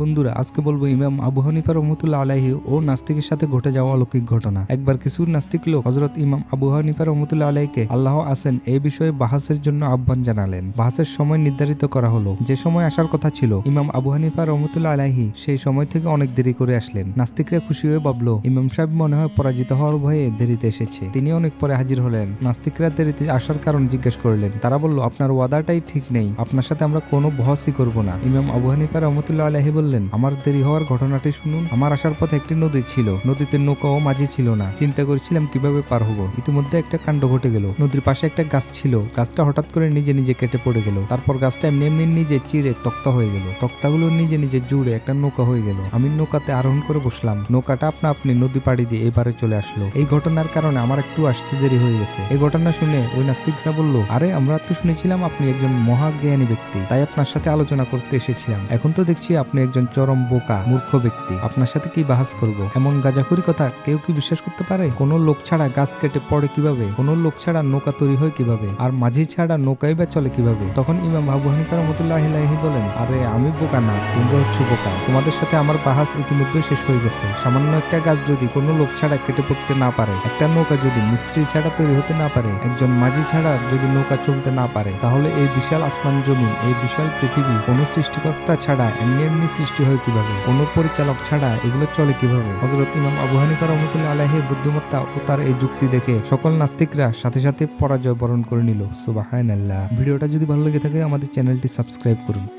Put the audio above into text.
বন্ধুরা, আজকে বলব ইমাম আবু হানিফা রহমতুল্লাহ আলাহি ও নাস্তিকের সাথে ঘটে যাওয়া অলৌকিক ঘটনা। একবার কিছু নাস্তিক লোক হজরত ইমাম আবু হানিফা রহমতুল্লাহ আলাইকে আল্লাহ আসেন এই বিষয়ে বাহাসের জন্য আহ্বান জানালেন। বাহাসের সময় নির্ধারিত করা হলো। যে সময় আসার কথা ছিল, ইমাম আবু হানিফা রহমতুল্লাহ আলাহি সেই সময় থেকে অনেক দেরি করে আসলেন। নাস্তিকরা খুশি হয়ে ভাবলো, ইমাম সাহেব মনে হয় পরাজিত হওয়ার ভয়ে দেরিতে এসেছে। তিনি অনেক পরে হাজির হলেন। নাস্তিকরা দেরিতে আসার কারণ জিজ্ঞেস করলেন, তারা বলল, আপনার ওয়াদাটাই ঠিক নেই। আপনার সাথে আমরা কোনো বহসই করব না। ইমাম আবু হানিফা রহমতুল্লাহ আলাহি বললেন, আমার দেরি হওয়ার ঘটনাটি শুনুন। আমার আসার পথে একটি নদী ছিল। নদীতে নৌকাও মাঝি ছিল না। চিন্তা করেছিলাম কীভাবে পার হব। ইতিমধ্যে একটা কাণ্ড ঘটে গেল। নদীর পাশে একটা গাছ ছিল। গাছটা হঠাৎ করে নিজে নিজে কেটে পড়ে গেল। তারপর গাছটা এমনি এমনি নিজে চিড়ে তক্তা হয়ে গেল। তক্তাগুলো নিজে নিজে জুড়ে একটা নৌকা হয়ে গেল। আমি নৌকাতে আরোহণ করে বসলাম। নৌকাটা আপনা আপনি নদী পাড়ি দিয়ে এবারে চলে আসলো। এই ঘটনার কারণে আমার একটু আসতে দেরি হয়ে গেছে। এই ঘটনা শুনে ওই নাস্তিকরা বলল, আরে, আমরা তো শুনেছিলাম আপনি একজন মহাজ্ঞানী ব্যক্তি। তাই আপনার সাথে আলোচনা করতে এসেছিলাম। এখন তো দেখছি আপনি একজন চরম বোকা, মূর্খ ব্যক্তি। আপনার সাথে কি বাহাস করব? এমন গাজাখুরি কথা কেউ কি বিশ্বাস করতে পারে? কোন লোক ছাড়া গাছ কেটে পড়ে কীভাবে? কোন লোক ছাড়া নৌকা তৈরি হয় কীভাবে? আর মাঝি ছাড়া নৌকাই বা চলে কীভাবে? তখন ইমাম আবু হানিফা রহমতুল্লাহ বলেন, আরে, আমি বোকা না, তোমরা হচ্ছে বোকা। তোমাদের সাথে আমার বাহাস ইতিমধ্যে শেষ হয়ে গেছে। সামান্য একটা গাছ যদি কোনো লোক ছাড়া কেটে পড়তে না পারে, একটা নৌকা যদি মিস্ত্রি ছাড়া তৈরি হতে না পারে, একজন মাঝি ছাড়া যদি নৌকা চলতে না পারে, তাহলে এই বিশাল আসমান জমিন, এই বিশাল পৃথিবী, কোনো সৃষ্টিকর্তা ছাড়া এমনি এমনি সৃষ্টি হয় কীভাবে? কোনো পরিচালক ছাড়া এগুলো চলে কীভাবে? হজরত ইমাম আবু হানিফা রহমতুল্লাহ আলাহের বুদ্ধিমত্তা ও তার এই যুক্তি দেখে সকল নাস্তিকরা সাথে সাথে পরাজয় বরণ করে নিল। সুবাহ ভিডিওটা যদি ভালো লেগে থাকে আমাদের চ্যানেলটি সাবস্ক্রাইব করুন।